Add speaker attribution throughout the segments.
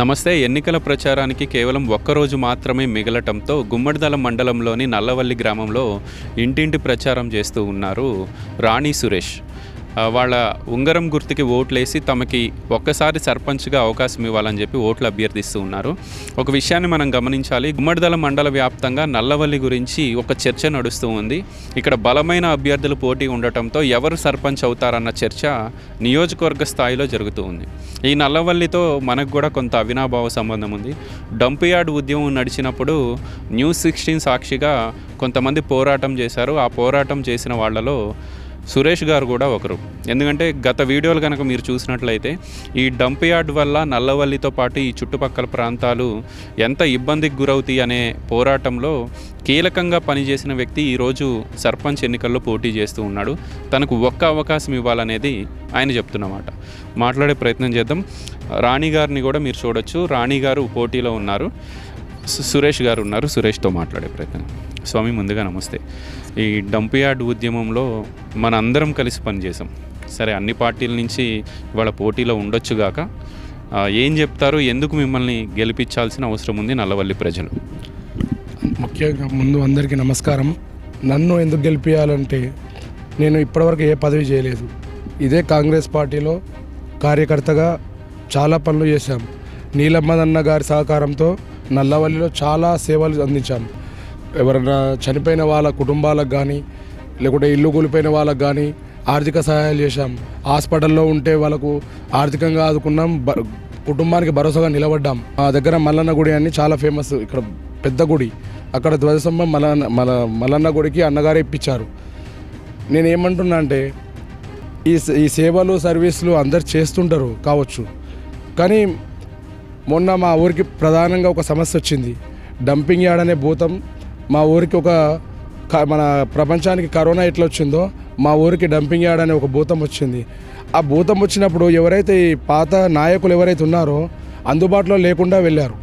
Speaker 1: నమస్తే ఎన్నికల ప్రచారానికి కేవలం ఒక్కరోజు మాత్రమే మిగలటంతో గుమ్మడిదల మండలంలోని నల్లవల్లి గ్రామంలో ఇంటింటి ప్రచారం చేస్తూ ఉన్నారు రాణి సురేష్. వాళ్ళ ఉంగరం గుర్తుకి ఓట్లేసి తమకి ఒక్కసారి సర్పంచ్గా అవకాశం ఇవ్వాలని చెప్పి ఓట్లు అభ్యర్థిస్తూ ఉన్నారు. ఒక విషయాన్ని మనం గమనించాలి. గుమ్మడిదల మండల వ్యాప్తంగా నల్లవల్లి గురించి ఒక చర్చ నడుస్తూ ఉంది. ఇక్కడ బలమైన అభ్యర్థులు పోటీ ఉండటంతో ఎవరు సర్పంచ్ అవుతారన్న చర్చ నియోజకవర్గ స్థాయిలో జరుగుతూ ఉంది. ఈ నల్లవల్లితో మనకు కూడా కొంత అవినాభావ సంబంధం ఉంది. డంప్ యార్డ్ ఉద్యమం నడిచినప్పుడు న్యూస్ సిక్స్టీన్ సాక్షిగా కొంతమంది పోరాటం చేశారు. ఆ పోరాటం చేసిన వాళ్ళలో సురేష్ గారు కూడా ఒకరు. ఎందుకంటే గత వీడియోలు కనుక మీరు చూసినట్లయితే ఈ డంప్ యార్డ్ వల్ల నల్లవల్లితో పాటు ఈ చుట్టుపక్కల ప్రాంతాలు ఎంత ఇబ్బందికి గురవుతాయి అనే పోరాటంలో కీలకంగా పనిచేసిన వ్యక్తి ఈరోజు సర్పంచ్ ఎన్నికల్లో పోటీ చేస్తూ ఉన్నాడు. తనకు ఒక్క అవకాశం ఇవ్వాలనేది ఆయన చెప్తున్నమాట మాట్లాడే ప్రయత్నం చేద్దాం. రాణి గారిని కూడా మీరు చూడొచ్చు. రాణి గారు పోటీలో ఉన్నారు. సురేష్ గారు ఉన్నారు. సురేష్తో మాట్లాడే ప్రయత్నం. స్వామి ముందుగా నమస్తే. ఈ డంప్ యార్డ్ ఉద్యమంలో మన అందరం కలిసి పనిచేసాం సరే అన్ని పార్టీల నుంచి ఇవాళ పోటీలో ఉండొచ్చుగాక ఆ, ఏం చెప్తారు? ఎందుకు మిమ్మల్ని గెలిపించాల్సిన అవసరం ఉంది నల్లవల్లి ప్రజలు?
Speaker 2: ముఖ్యంగా ముందు అందరికీ నమస్కారం. నన్ను ఎందుకు గెలిపించాలంటే నేను ఇప్పటివరకు ఏ పదవి చేయలేదు. ఇదే కాంగ్రెస్ పార్టీలో కార్యకర్తగా చాలా పనులు చేశాం. నీలమ్మదన్న గారి సహకారంతో నల్లవల్లిలో చాలా సేవలు అందించాం. ఎవరైనా చనిపోయిన వాళ్ళ కుటుంబాలకు కానీ లేకుంటే ఇల్లు కూలిపోయిన వాళ్ళకు కానీ ఆర్థిక సహాయాలు చేశాం. హాస్పిటల్లో ఉంటే వాళ్ళకు ఆర్థికంగా ఆదుకున్నాం బ- కుటుంబానికి భరోసాగా నిలబడ్డాం. మా దగ్గర మల్లన్న గుడి అని చాలా ఫేమస్ ఇక్కడ పెద్ద గుడి. అక్కడ ధ్వజస్తంభం మల్లన్న మల మల్లన్న గుడికి అన్నగారే ఇప్పించారు. నేను ఏమంటున్నా అంటే ఈ ఈ సేవలు సర్వీసులు అందరు చేస్తుంటారు కావచ్చు. కానీ మొన్న మా ఊరికి ప్రధానంగా ఒక సమస్య వచ్చింది. డంపింగ్ యార్డ్ అనే భూతం మా ఊరికి ఒక మన ప్రపంచానికి కరోనా ఎట్లా వచ్చిందో మా ఊరికి డంపింగ్ యార్డ్ అనే ఒక భూతం వచ్చింది. ఆ భూతం వచ్చినప్పుడు ఎవరైతే ఈ పాత నాయకులు ఎవరైతే ఉన్నారో అందుబాటులో లేకుండా వెళ్ళారు.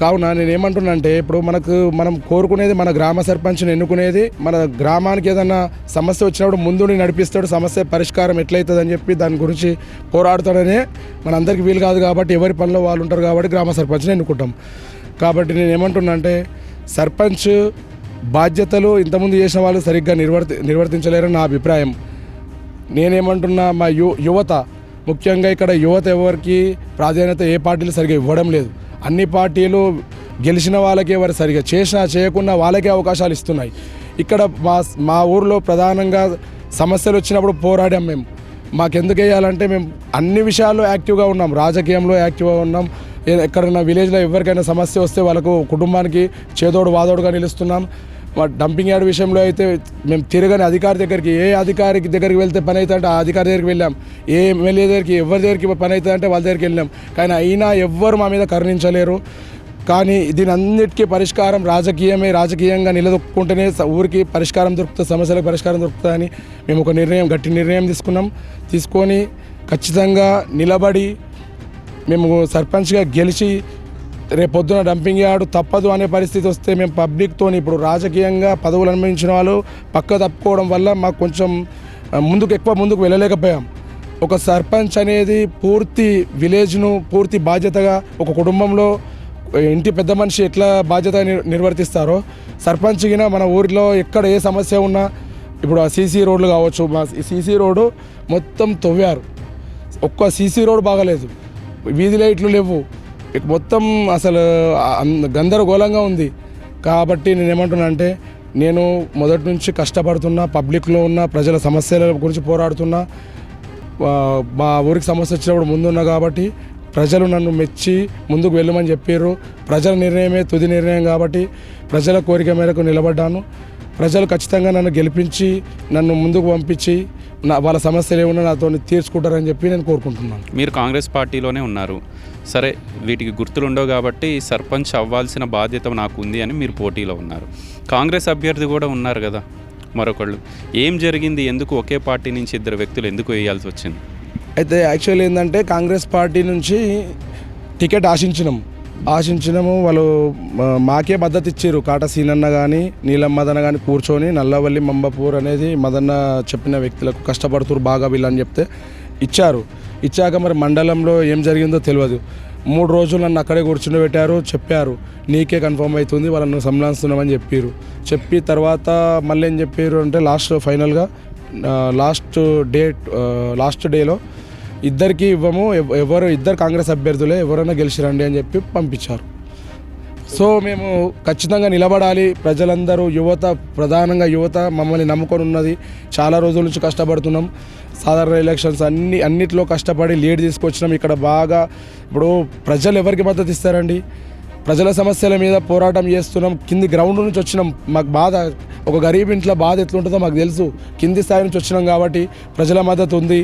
Speaker 2: కావున నేను ఏమంటున్నా అంటే ఇప్పుడు మనకు మనం కోరుకునేది మన గ్రామ సర్పంచ్ని ఎన్నుకునేది మన గ్రామానికి ఏదైనా సమస్య వచ్చినప్పుడు ముందుని నడిపిస్తాడు సమస్య పరిష్కారం ఎట్లయితుంది అని చెప్పి దాని గురించి పోరాడుతాడనే మనందరికీ వీలు కాదు కాబట్టి ఎవరి పనిలో వాళ్ళు ఉంటారు కాబట్టి గ్రామ సర్పంచ్ని ఎన్నుకుంటాం. కాబట్టి నేను ఏమంటున్నా అంటే సర్పంచ్ బాధ్యతలు ఇంతకుముందు చేసిన వాళ్ళు సరిగ్గా నిర్వర్తి నిర్వర్తించలేరని నా అభిప్రాయం. నేనేమంటున్నా మా యు యువత ముఖ్యంగా ఇక్కడ యువత ఎవరికి ప్రాధాన్యత ఏ పార్టీలు సరిగ్గా ఇవ్వడం లేదు. అన్ని పార్టీలు గెలిచిన వాళ్ళకే వారు సరిగా చేసినా చేయకుండా వాళ్ళకే అవకాశాలు ఇస్తున్నాయి. ఇక్కడ మా మా ఊర్లో ప్రధానంగా సమస్యలు వచ్చినప్పుడు పోరాడాం మేము. మాకెందుకు వేయాలంటే మేము అన్ని విషయాల్లో యాక్టివ్గా ఉన్నాం. రాజకీయంలో యాక్టివ్గా ఉన్నాం. ఎక్కడైనా విలేజ్లో ఎవరికైనా సమస్య వస్తే వాళ్ళకు కుటుంబానికి చేదోడు వాదోడుగా నిలుస్తున్నాం. డంపింగ్ యార్డ్ విషయంలో అయితే మేము తిరగని అధికారి దగ్గరికి ఏ అధికారికి దగ్గరికి వెళ్తే పని అవుతుంది అంటే ఆ అధికారి దగ్గరికి వెళ్ళాం. ఏ ఎమ్మెల్యే దగ్గరికి ఎవరి దగ్గరికి పని అవుతుంది అంటే వాళ్ళ దగ్గరికి వెళ్ళాం. కానీ అయినా ఎవ్వరు మా మీద కరుణించలేరు. కానీ దీని అన్నిటికీ పరిష్కారం రాజకీయమే రాజకీయంగా నిలదొక్కుంటేనే ఊరికి పరిష్కారం దొరుకుతుంది సమస్యలకు పరిష్కారం దొరుకుతుందని మేము ఒక నిర్ణయం గట్టి నిర్ణయం తీసుకున్నాం. తీసుకొని ఖచ్చితంగా నిలబడి మేము సర్పంచ్గా గెలిచి రేపు పొద్దున డంపింగ్ యార్డ్ తప్పదు అనే పరిస్థితి వస్తే మేము పబ్లిక్తో ఇప్పుడు రాజకీయంగా పదవులు అనుభవించిన వాళ్ళు పక్క తప్పుకోవడం వల్ల మాకు కొంచెం ముందుకు ఎక్కువ ముందుకు వెళ్ళలేకపోయాం. ఒక సర్పంచ్ అనేది పూర్తి విలేజ్ను పూర్తి బాధ్యతగా ఒక కుటుంబంలో ఇంటి పెద్ద మనిషి ఎట్లా బాధ్యత నిర్వర్తిస్తారో సర్పంచ్గా మన ఊరిలో ఎక్కడ ఏ సమస్య ఉన్నా ఇప్పుడు ఆ సీసీ రోడ్లు కావచ్చు మా సీసీ రోడ్డు మొత్తం తవ్వారు. ఒక్క సీసీ రోడ్ బాగలేదు. వీధి లైట్లు లేవు. ఇక మొత్తం అసలు గందరగోళంగా ఉంది. కాబట్టి నేను ఏమంటున్నా అంటే నేను మొదటి నుంచి కష్టపడుతున్నా పబ్లిక్లో ఉన్న ప్రజల సమస్యల గురించి పోరాడుతున్నా మా ఊరికి సమస్య వచ్చినప్పుడు ముందున్నా కాబట్టి ప్రజలు నన్ను మెచ్చి ముందుకు వెళ్ళమని చెప్పారు ప్రజల నిర్ణయమే తుది నిర్ణయం కాబట్టి ప్రజల కోరిక మేరకు నిలబడ్డాను. ప్రజలు ఖచ్చితంగా నన్ను గెలిపించి నన్ను ముందుకు పంపించి నా వాళ్ళ సమస్యలు ఏమన్నా నాతో తీర్చుకుంటారని చెప్పి నేను కోరుకుంటున్నాను.
Speaker 1: మీరు కాంగ్రెస్ పార్టీలోనే ఉన్నారు. సరే వీటికి గుర్తులు ఉండవు కాబట్టి సర్పంచ్ అవ్వాల్సిన బాధ్యత నాకు ఉంది అని మీరు పోటీలో ఉన్నారు. కాంగ్రెస్ అభ్యర్థి కూడా ఉన్నారు కదా మరొకళ్ళు. ఏం జరిగింది? ఎందుకు ఒకే పార్టీ నుంచి ఇద్దరు వ్యక్తులు ఎందుకు వేయాల్సి వచ్చింది?
Speaker 2: అయితే యాక్చువల్ ఏంటంటే కాంగ్రెస్ పార్టీ నుంచి టికెట్ ఆశించినాం. ఆశించినాము వాళ్ళు మాకే మద్దతు ఇచ్చారు. కాట సీనన్న కానీ నీలం మదన కానీ కూర్చొని నల్లవల్లి మంబపూర్ అనేది మదన్న చెప్పిన వ్యక్తులకు కష్టపడుతురు బాగా వీళ్ళని చెప్తే. ఇచ్చారు. ఇచ్చాక మరి మండలంలో ఏం జరిగిందో తెలియదు. మూడు రోజులు నన్ను అక్కడే కూర్చుండబెట్టారు చెప్పారు. నీకే కన్ఫర్మ్ అవుతుంది వాళ్ళని సంలాస్తున్నామని చెప్పారు చెప్పి తర్వాత మళ్ళీ ఏం చెప్పారు అంటే లాస్ట్ ఫైనల్గా లాస్ట్ డేట్ లాస్ట్ డేలో ఇద్దరికి ఇవ్వము ఎవరు ఇద్దరు కాంగ్రెస్ అభ్యర్థులే ఎవరైనా గెలిచిరండి అని చెప్పి పంపించారు. సో మేము ఖచ్చితంగా నిలబడాలి. ప్రజలందరూ యువత ప్రధానంగా యువత మమ్మల్ని నమ్ముకొని ఉన్నది. చాలా రోజుల నుంచి కష్టపడుతున్నాం. సాధారణ ఎలక్షన్స్ అన్ని అన్నిట్లో కష్టపడి లీడ్ తీసుకొచ్చినాం. ఇక్కడ బాగా ఇప్పుడు ప్రజలు ఎవరికి మద్దతు ఇస్తారండి? ప్రజల సమస్యల మీద పోరాటం చేస్తున్నాం. కింది గ్రౌండ్ నుంచి వచ్చినాం. మాకు బాధ ఒక గరీబ్ ఇంట్లో బాధ ఎట్లుంటుందో మాకు తెలుసు. కింది స్థాయి నుంచి వచ్చినాం కాబట్టి ప్రజల మద్దతు ఉంది.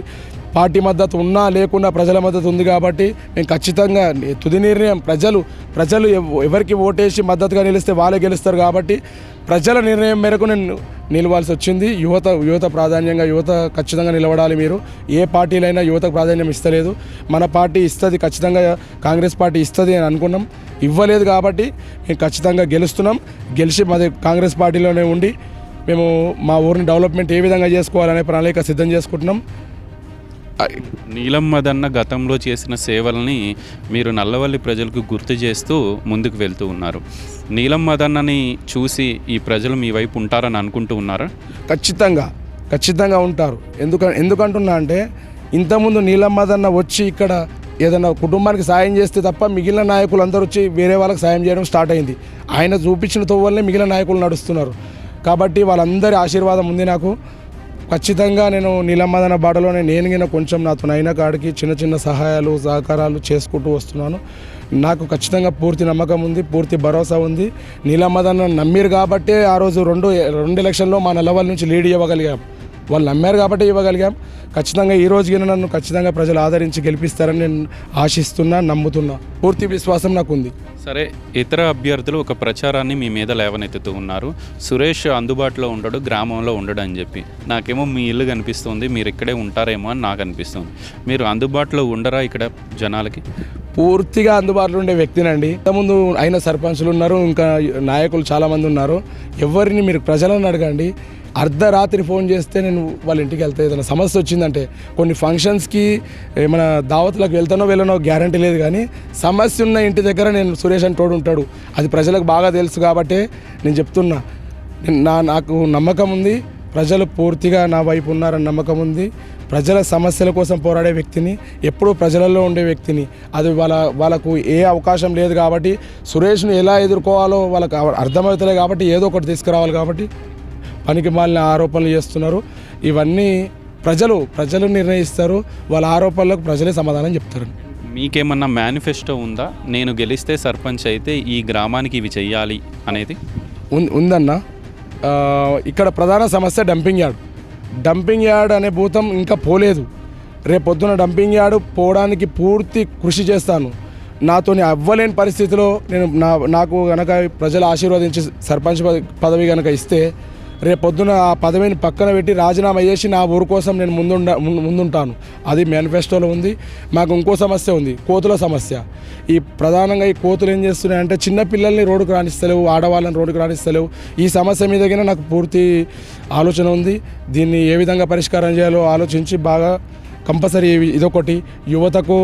Speaker 2: పార్టీ మద్దతు ఉన్నా లేకున్నా ప్రజల మద్దతు ఉంది కాబట్టి మేము ఖచ్చితంగా తుది నిర్ణయం ప్రజలు ప్రజలు ఎవ- ఎవరికి ఓటేసి మద్దతుగా నిలిస్తే వాళ్ళే గెలుస్తారు కాబట్టి ప్రజల నిర్ణయం మేరకు నేను నిలవాల్సి వచ్చింది. యువత యువత ప్రాధాన్యంగా యువత ఖచ్చితంగా నిలబడాలి మీరు. ఏ పార్టీలైనా యువతకు ప్రాధాన్యం ఇస్తలేదు. మన పార్టీ ఇస్తుంది ఖచ్చితంగా కాంగ్రెస్ పార్టీ ఇస్తుంది అని అనుకున్నాం. ఇవ్వలేదు కాబట్టి మేము ఖచ్చితంగా గెలుస్తున్నాం. గెలిచి మాది కాంగ్రెస్ పార్టీలోనే ఉండి మేము మా ఊరిని డెవలప్మెంట్ ఏ విధంగా చేసుకోవాలనే ప్రణాళిక సిద్ధం చేసుకుంటున్నాం.
Speaker 1: నీలం మదన్న గతంలో చేసిన సేవల్ని మీరు నల్లవల్లి ప్రజలకు గుర్తు చేస్తూ ముందుకు వెళ్తూ ఉన్నారు. నీలం మదన్నని చూసి ఈ ప్రజలు మీ వైపు ఉంటారని అనుకుంటూ ఉన్నారా?
Speaker 2: ఖచ్చితంగా ఖచ్చితంగా ఉంటారు. ఎందుక ఎందుకంటున్నా అంటే ఇంతకుముందు నీలమ్మదన్న వచ్చి ఇక్కడ ఏదైనా కుటుంబానికి సాయం చేస్తే తప్ప మిగిలిన నాయకులు అందరూ వచ్చి వేరే వాళ్ళకి సాయం చేయడం స్టార్ట్ అయింది. ఆయన చూపించిన తోవల్లే మిగిలిన నాయకులు నడుస్తున్నారు. కాబట్టి వాళ్ళందరి ఆశీర్వాదం ఉంది నాకు. ఖచ్చితంగా నేను నీలమ్మదన బాటలోనే నేను గిన కొంచెం నాతో నైన కాడికి చిన్న చిన్న సహాయాలు సహకారాలు చేసుకుంటూ వస్తున్నాను. నాకు ఖచ్చితంగా పూర్తి నమ్మకం ఉంది పూర్తి భరోసా ఉంది. నీలమ్మదన్న నమ్మిరు కాబట్టే ఆ రోజు రెండు రెండు ఎలక్షన్లో మా నెలవల్ నుంచి లీడ్ ఇవ్వగలిగాం. వాళ్ళు నమ్మారు కాబట్టి ఇవ్వగలిగాం. ఖచ్చితంగా ఈ రోజు గిన నన్ను ఖచ్చితంగా ప్రజలు ఆదరించి గెలిపిస్తారని నేను ఆశిస్తున్నా నమ్ముతున్నా. పూర్తి విశ్వాసం నాకు ఉంది
Speaker 1: సరే ఇతర అభ్యర్థులు ఒక ప్రచారాన్ని మీ మీద లేవనెత్తుతూ ఉన్నారు. సురేష్ అందుబాటులో ఉండడు గ్రామంలో ఉండడు అని చెప్పి. నాకేమో మీ ఇల్లు కనిపిస్తుంది మీరు ఇక్కడే ఉంటారేమో అని నాకు అనిపిస్తుంది. మీరు అందుబాటులో ఉండరా ఇక్కడ జనాలకి?
Speaker 2: పూర్తిగా అందుబాటులో ఉండే వ్యక్తినండి. ఇంతకుముందు అయిన సర్పంచులు ఉన్నారు ఇంకా నాయకులు చాలామంది ఉన్నారు. ఎవరిని మీరు ప్రజలను అడగండి అర్ధరాత్రి ఫోన్ చేస్తే నేను వాళ్ళ ఇంటికి వెళ్తే ఏదైనా సమస్య వచ్చిందంటే కొన్ని ఫంక్షన్స్కి ఏమైనా దావతులకు వెళ్తానో వెళ్ళనో గ్యారంటీ లేదు కానీ సమస్య ఉన్న ఇంటి దగ్గర నేను సురేష్ అని తోడు ఉంటాడు. అది ప్రజలకు బాగా తెలుసు కాబట్టే నేను చెప్తున్నా. నా నాకు నమ్మకం ఉంది. ప్రజలు పూర్తిగా నా వైపు ఉన్నారని నమ్మకం ఉంది. ప్రజల సమస్యల కోసం పోరాడే వ్యక్తిని ఎప్పుడూ ప్రజలలో ఉండే వ్యక్తిని అది వాళ్ళ వాళ్ళకు ఏ అవకాశం లేదు కాబట్టి సురేష్ను ఎలా ఎదుర్కోవాలో వాళ్ళకి అర్థమవుతలే కాబట్టి ఏదో ఒకటి తీసుకురావాలి కాబట్టి పనికి మాలిన ఆరోపణలు చేస్తున్నారు. ఇవన్నీ ప్రజలు ప్రజలు నిర్ణయిస్తారు. వాళ్ళ ఆరోపణలకు ప్రజలే సమాధానం చెప్తారు.
Speaker 1: మీకేమన్నా మేనిఫెస్టో ఉందా? నేను గెలిస్తే సర్పంచ్ అయితే ఈ గ్రామానికి ఇవి చెయ్యాలి అనేది.
Speaker 2: ఉందన్న. ఇక్కడ ప్రధాన సమస్య డంపింగ్ యార్డ్. డంపింగ్ యార్డ్ అనే భూతం ఇంకా పోలేదు. రేపు పొద్దున డంపింగ్ యార్డ్ పోవడానికి పూర్తి కృషి చేస్తాను. నాతోని అవ్వలేని పరిస్థితిలో నేను నా నాకు గనక ప్రజలు ఆశీర్వదించి సర్పంచ్ పద- పదవి కనుక ఇస్తే రేపు పొద్దున ఆ పదవిని పక్కన పెట్టి రాజీనామా చేసి నా ఊరు కోసం నేను ముందుండ ముందుంటాను. అది మేనిఫెస్టోలో ఉంది. మాకు ఇంకో సమస్య ఉంది. కోతుల సమస్య. ఈ ప్రధానంగా ఈ కోతులు ఏం చేస్తున్నాయంటే చిన్న పిల్లల్ని రోడ్డుకు రాణిస్తలేవు ఆడవాళ్ళని రోడ్డుకు రాణిస్తలేవు ఈ సమస్య మీద నాకు పూర్తి ఆలోచన ఉంది. దీన్ని ఏ విధంగా పరిష్కారం చేయాలో ఆలోచించి బాగా కంపల్సరీ ఇదొకటి. యువతకు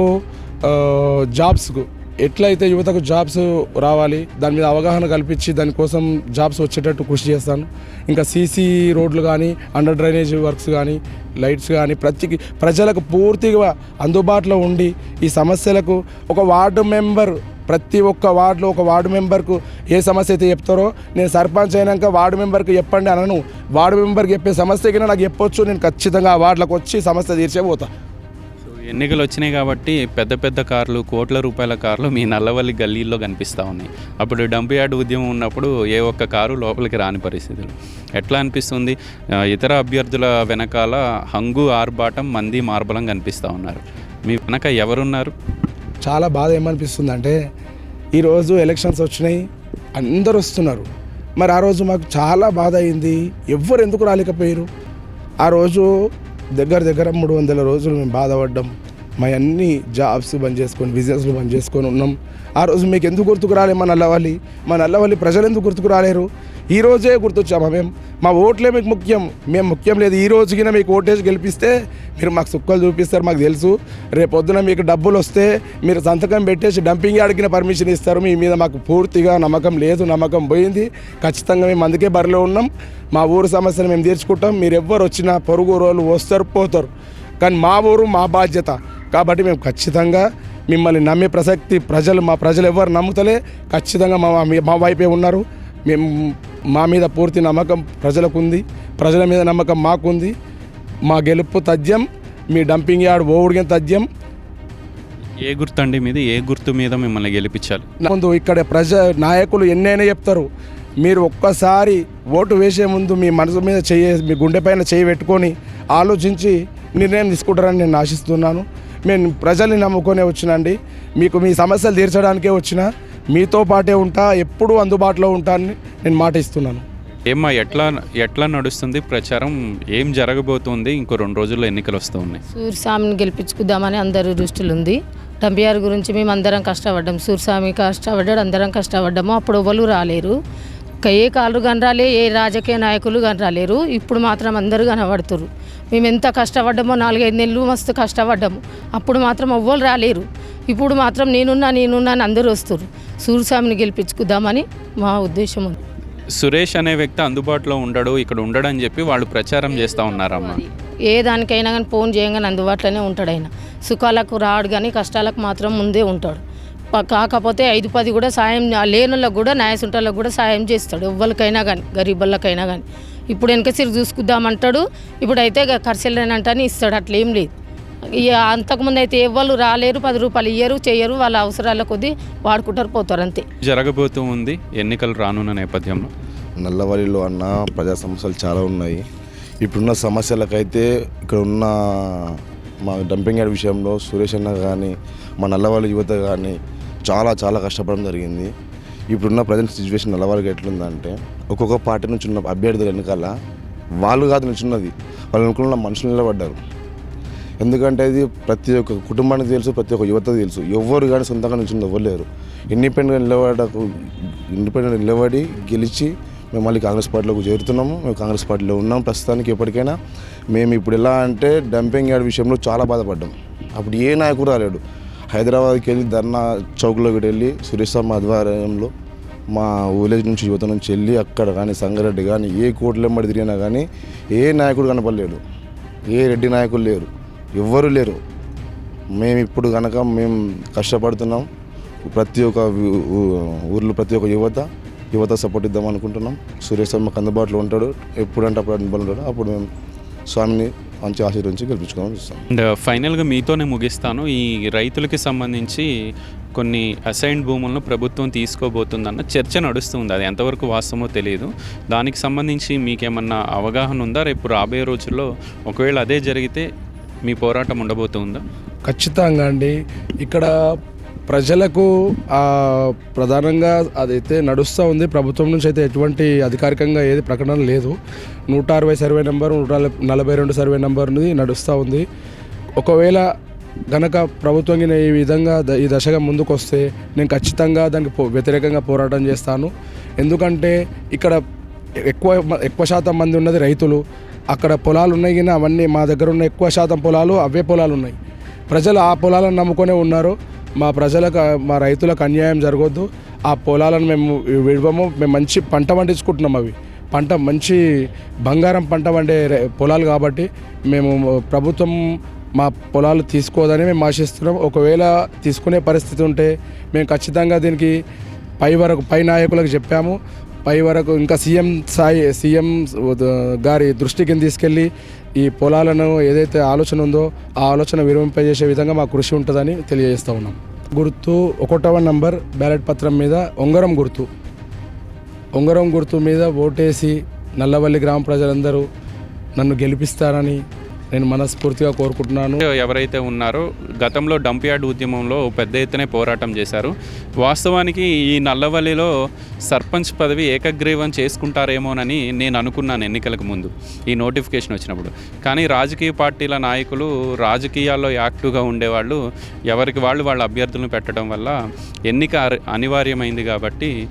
Speaker 2: జాబ్స్కు ఎట్లయితే యువతకు జాబ్స్ రావాలి దాని మీద అవగాహన కల్పించి దానికోసం జాబ్స్ వచ్చేటట్టు కృషి చేస్తాను. ఇంకా సీసీ రోడ్లు కానీ అండర్ డ్రైనేజ్ వర్క్స్ కానీ లైట్స్ కానీ ప్రతి ప్రజలకు పూర్తిగా అందుబాటులో ఉండి ఈ సమస్యలకు ఒక వార్డు మెంబర్ ప్రతి ఒక్క వార్డులో ఒక వార్డు మెంబర్కు ఏ సమస్య అయితే చెప్తారో నేను సర్పంచ్ అయినాక వార్డు మెంబర్కి చెప్పండి అనను. వార్డు మెంబర్కి చెప్పే సమస్య నాకు చెప్పొచ్చు నేను ఖచ్చితంగా ఆ వార్డులకు వచ్చి సమస్య తీర్చే పోతా
Speaker 1: ఎన్నికలు వచ్చినాయి కాబట్టి పెద్ద పెద్ద కార్లు కోట్ల రూపాయల కార్లు మీ నల్లవల్లి గల్లీల్లో కనిపిస్తూ ఉన్నాయి. అప్పుడు డంప్ యార్డ్ ఉద్యమం ఉన్నప్పుడు ఏ ఒక్క కారు లోపలికి రాని పరిస్థితులు. ఎట్లా అనిపిస్తుంది? ఇతర అభ్యర్థుల వెనకాల హంగు ఆర్భాటం మంది మార్బలం కనిపిస్తూ ఉన్నారు. మీ వెనక ఎవరున్నారు?
Speaker 2: చాలా బాధ ఏమనిపిస్తుంది అంటే ఈరోజు ఎలక్షన్స్ వచ్చినాయి అందరు వస్తున్నారు. మరి ఆ రోజు మాకు చాలా బాధ అయింది. ఎవ్వరు ఎందుకు రాలేకపోయారు? ఆ రోజు దగ్గర దగ్గర మూడు వందల రోజులు మేము బాధపడ్డాం. మా అన్ని జాబ్స్ బంద్ చేసుకొని బిజినెస్లు బంద్ చేసుకొని ఉన్నాం. ఆ రోజు మీకు ఎందుకు గుర్తుకు రాలే మా నల్లవల్లి? మా నల్లవల్లి ప్రజలు ఎందుకు గుర్తుకు రాలేరు? ఈరోజే గుర్తొచ్చామా మేము మా ఓట్లే మీకు ముఖ్యం. మేము ముఖ్యం లేదు. ఈ రోజుకినా మీకు ఓటేసి గెలిపిస్తే మీరు మాకు సుక్కలు చూపిస్తారు మాకు తెలుసు. రేపు పొద్దున మీకు డబ్బులు వస్తే మీరు సంతకం పెట్టేసి డంపింగ్ యార్డ్కిన పర్మిషన్ ఇస్తారు. మీ మీద మాకు పూర్తిగా నమ్మకం లేదు నమ్మకం పోయింది. ఖచ్చితంగా మేము అందుకే బరిలో ఉన్నాం. మా ఊరు సమస్యను మేము తీర్చుకుంటాం. మీరు ఎవ్వరు వచ్చినా పొరుగు రోజులు వస్తారు పోతారు. కానీ మా ఊరు మా బాధ్యత. కాబట్టి మేము ఖచ్చితంగా మిమ్మల్ని నమ్మే ప్రసక్తి ప్రజలు మా ప్రజలు ఎవరు నమ్ముతలే. ఖచ్చితంగా మా- మా వైపే ఉన్నారు. మేము మా మీద పూర్తి నమ్మకం ప్రజలకు ఉంది ప్రజల మీద నమ్మకం మాకుంది. మా గెలుపు తథ్యం మీ డంపింగ్ యార్డ్ ఓడిగిన తథ్యం.
Speaker 1: ఏ గుర్తు అండి మీది? ఏ గుర్తు మీద మిమ్మల్ని గెలిపించాలి?
Speaker 2: ముందు ఇక్కడ ప్రజ నాయకులు ఎన్నైనా చెప్తారు. మీరు ఒక్కసారి ఓటు వేసే ముందు మీ మనసు మీద చెయ్యి మీ గుండె పైన చేయి పెట్టుకొని ఆలోచించి నిర్ణయం తీసుకుంటారని నేను ఆశిస్తున్నాను. నేను ప్రజల్ని నమ్ముకొనే వచ్చినండి. మీకు మీ సమస్యలు తీర్చడానికే వచ్చిన. మీతో పాటే ఉంటా ఎప్పుడూ అందుబాటులో ఉంటానని నేను మాట ఇస్తున్నాను.
Speaker 1: ఏమ్మా ఎట్లా ఎట్లా నడుస్తుంది ప్రచారం? ఏం జరగబోతుంది? ఇంకో రెండు రోజుల్లో ఎన్నికలు వస్తూ ఉన్నాయి.
Speaker 3: సూర్యస్వామిని గెలిపించుకుందామని అందరి దృష్టిలో ఉంది. డంపియార్ గురించి మేము అందరం కష్టపడ్డాం. సూర్యస్వామి కష్టపడ్డాడు అందరం కష్టపడ్డాము. అప్పుడు ఎవరు రాలేరు. ఏ కాళ్ళు కనరాలే ఏ రాజకీయ నాయకులు కనరాలేరు. ఇప్పుడు మాత్రం అందరూ కనబడుతురు మేము ఎంత కష్టపడ్డామో నాలుగైదు నెలలు మస్తు కష్టపడ్డాము. అప్పుడు మాత్రం ఎవ్వరు రాలేరు. ఇప్పుడు మాత్రం నేనున్నా నేనున్నా అని అందరూ వస్తారు సూర్యస్వామిని గెలిపించుకుందామని మా ఉద్దేశం ఉంది.
Speaker 1: సురేష్ అనే వ్యక్తి అందుబాటులో ఉండడు ఇక్కడ ఉండడు అని చెప్పి వాళ్ళు ప్రచారం చేస్తూ ఉన్నారమ్మా.
Speaker 3: ఏ దానికైనా కానీ ఫోన్ చేయగానే అందుబాటులోనే ఉంటాడు ఆయన. సుఖాలకు రాడు కానీ కష్టాలకు మాత్రం ముందే ఉంటాడు. కాకపోతే ఐదు పది కూడా సాయం లేనులకు కూడా న్యాయసుంటాలకు కూడా సాయం చేస్తాడు ఎవ్వరికైనా కానీ గరీబులకైనా కానీ ఇప్పుడు వెనక సిరి చూసుకుందామంటాడు ఇప్పుడైతే ఖర్చులేనంటని ఇస్తాడు అట్లా ఏం లేదు ఇక అంతకుముందు అయితే ఎవ్వరు రాలేరు పది రూపాయలు ఇయ్యరు చెయ్యరు వాళ్ళ అవసరాల కొద్దీ వాడుకుంటారు పోతారు అంతే.
Speaker 1: జరగబోతూ ఉంది ఎన్నికలు రానున్న నేపథ్యంలో.
Speaker 4: నల్లవల్లిలో అన్న ప్రజా సమస్యలు చాలా ఉన్నాయి. ఇప్పుడున్న సమస్యలకైతే ఇక్కడ ఉన్న మా డంపింగ్ యార్డ్ విషయంలో సురేష్ అన్న కానీ మా నల్లవల్లి యువత కానీ చాలా చాలా కష్టపడడం జరిగింది. ఇప్పుడున్న ప్రజెంట్ సిచ్యువేషన్ నల్లవాళ్ళకి ఎట్లుందంటే ఒక్కొక్క పార్టీ నుంచి ఉన్న అభ్యర్థుల వెనకాల వాళ్ళు కాదు నిల్చున్నది. వాళ్ళు అనుకున్న మనుషులు నిలబడ్డారు. ఎందుకంటే ఇది ప్రతి ఒక్క కుటుంబానికి తెలుసు ప్రతి ఒక్క యువత తెలుసు. ఎవరు కానీ సొంతంగా నిల్చుని ఇవ్వలేరు ఇండిపెండెంట్ నిలబడకు ఇండిపెండెంట్ నిలబడి గెలిచి మేము మళ్ళీ కాంగ్రెస్ పార్టీలోకి చేరుతున్నాము. మేము కాంగ్రెస్ పార్టీలో ఉన్నాం. ప్రస్తుతానికి ఎప్పటికైనా మేము ఇప్పుడు ఎలా అంటే డంపింగ్ యార్డ్ విషయంలో చాలా బాధపడ్డాం. అప్పుడు ఏ నాయకుడు రాలేడు. హైదరాబాద్కి వెళ్ళి ధర్నా చౌక్లోకి వెళ్ళి సురేష్ ఆధ్వర్యంలో మా విలేజ్ నుంచి యువత నుంచి వెళ్ళి అక్కడ కానీ సంగారెడ్డి కానీ ఏ కోట్లెంబడి తిరిగినా కానీ ఏ నాయకుడు కనపడలేడు. ఏ రెడ్డి నాయకులు లేరు. ఎవ్వరు లేరు. మేము ఇప్పుడు కనుక మేము కష్టపడుతున్నాం. ప్రతి ఒక్క ఊర్లో ప్రతి ఒక్క యువత యువత సపోర్ట్ ఇద్దాం అనుకుంటున్నాం. సురేష్ మాకు అందుబాటులో ఉంటాడు. ఎప్పుడంటే అప్పుడు అందుబాటులో ఉంటాడు. అప్పుడు మేము స్వామిని మంచి ఆశీర్వించి గెలిపించుకోవాలని చూస్తాం.
Speaker 1: అండ్ ఫైనల్గా మీతోనే ముగిస్తాను. ఈ రైతులకి సంబంధించి కొన్ని అసైన్డ్ భూములను ప్రభుత్వం తీసుకోబోతుందన్న చర్చ నడుస్తుంది. అది ఎంతవరకు వాస్తవమో తెలియదు. దానికి సంబంధించి మీకేమన్నా అవగాహన ఉందా? రేపు రాబోయే రోజుల్లో ఒకవేళ అదే జరిగితే మీ పోరాటం ఉండబోతుందా?
Speaker 2: ఖచ్చితంగా అండి. ఇక్కడ ప్రజలకు ప్రధానంగా అదైతే నడుస్తూ ఉంది. ప్రభుత్వం నుంచి అయితే ఎటువంటి అధికారికంగా ఏది ప్రకటన లేదు. నూట అరవై సర్వే నెంబర్ నూట నలభై- రెండు సర్వే నెంబర్ని నడుస్తూ ఉంది. ఒకవేళ గనక ప్రభుత్వం ఈ విధంగా ద- ఈ దశగా ముందుకు వస్తే నేను ఖచ్చితంగా దానికి పో- వ్యతిరేకంగా పోరాటం చేస్తాను. ఎందుకంటే ఇక్కడ ఎక్కువ ఎక్కువ శాతం మంది ఉన్నది రైతులు. అక్కడ పొలాలు ఉన్నాయి కానీ అవన్నీ మా దగ్గర ఉన్న ఎక్కువ శాతం పొలాలు అవే పొలాలు ఉన్నాయి. ప్రజలు ఆ పొలాలను నమ్ముకొనే ఉన్నారు. మా ప్రజలకు మా రైతులకు అన్యాయం జరగొద్దు. ఆ పొలాలను మేము విడవము. మేము మంచి పంట పండించుకుంటున్నాం అవి. పంట మంచి బంగారం పంట పండే పొలాలు కాబట్టి మేము ప్రభుత్వం మా పొలాలు తీసుకోదని మేము ఆశిస్తున్నాం. ఒకవేళ తీసుకునే పరిస్థితి ఉంటే మేము ఖచ్చితంగా దీనికి పై వరకు పై నాయకులకు చెప్పాము. పై వరకు ఇంకా సీఎం సాయి సీఎం గారి దృష్టికి తీసుకెళ్ళి ఈ పొలాలను ఏదైతే ఆలోచన ఉందో ఆ ఆలోచన విరమింపజేసే విధంగా మా కృషి ఉంటుందని తెలియజేస్తూ ఉన్నాం. గుర్తు ఒకటవ నంబర్ బ్యాలెట్ పత్రం మీద ఉంగరం గుర్తు. ఉంగరం గుర్తు మీద ఓటేసి నల్లవల్లి గ్రామ ప్రజలందరూ నన్ను గెలిపిస్తారని నేను మనస్ఫూర్తిగా కోరుకుంటున్నాను.
Speaker 1: ఎవరైతే ఉన్నారో గతంలో డంప్ యార్డ్ ఉద్యమంలో పెద్ద ఎత్తున పోరాటం చేశారు. వాస్తవానికి ఈ నల్లవల్లిలో సర్పంచ్ పదవి ఏకగ్రీవం చేసుకుంటారేమోనని నేను అనుకున్నాను ఎన్నికలకు ముందు. ఈ నోటిఫికేషన్ వచ్చినప్పుడు. కానీ రాజకీయ పార్టీల నాయకులు రాజకీయాల్లో యాక్టివ్గా ఉండేవాళ్ళు ఎవరికి వాళ్ళు వాళ్ళ అభ్యర్థులను పెట్టడం వల్ల ఎన్నిక అనివార్యమైంది కాబట్టి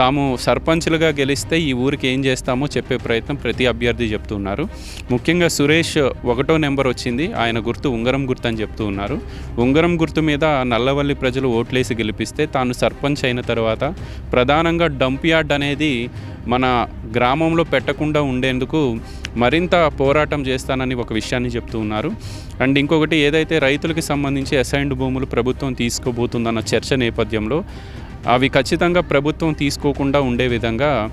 Speaker 1: తాము సర్పంచ్లుగా గెలిస్తే ఈ ఊరికి ఏం చేస్తామో చెప్పే ప్రయత్నం ప్రతి అభ్యర్థి చెప్తున్నారు. ముఖ్యంగా సురేష్ ఒకటో నెంబర్ వచ్చింది. ఆయన గుర్తు ఉంగరం గుర్తు అని చెప్తూ ఉన్నారు. ఉంగరం గుర్తు మీద నల్లవల్లి ప్రజలు ఓట్లేసి గెలిపిస్తే తాను సర్పంచ్ అయిన తర్వాత ప్రధానంగా డంప్ యార్డ్ అనేది మన గ్రామంలో పెట్టకుండా ఉండేందుకు మరింత పోరాటం చేస్తానని ఒక విషయాన్ని చెప్తూ ఉన్నారు. అండ్ ఇంకొకటి ఏదైతే రైతులకి సంబంధించి అసైన్డ్ భూములు ప్రభుత్వం తీసుకోబోతుందన్న చర్చ నేపథ్యంలో అవి ఖచ్చితంగా ప్రభుత్వం తీసుకోకుండా ఉండే విధంగా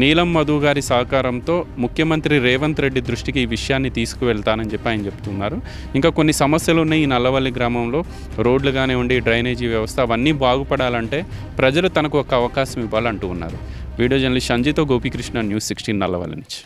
Speaker 1: నీలం మధు గారి సహకారంతో ముఖ్యమంత్రి రేవంత్ రెడ్డి దృష్టికి ఈ విషయాన్ని తీసుకువెళ్తానని చెప్పి ఆయన చెప్తున్నారు. ఇంకా కొన్ని సమస్యలు ఉన్నాయి ఈ నల్లవల్లి గ్రామంలో. రోడ్లు కానివ్వండి డ్రైనేజీ వ్యవస్థ అవన్నీ బాగుపడాలంటే ప్రజలు తనకు ఒక అవకాశం ఇవ్వాలంటూ ఉన్నారు. వీడియో జర్నలిస్ట్ సంజీతో గోపీకృష్ణ న్యూస్ సిక్స్టీన్ నల్లవల్లి నుంచి.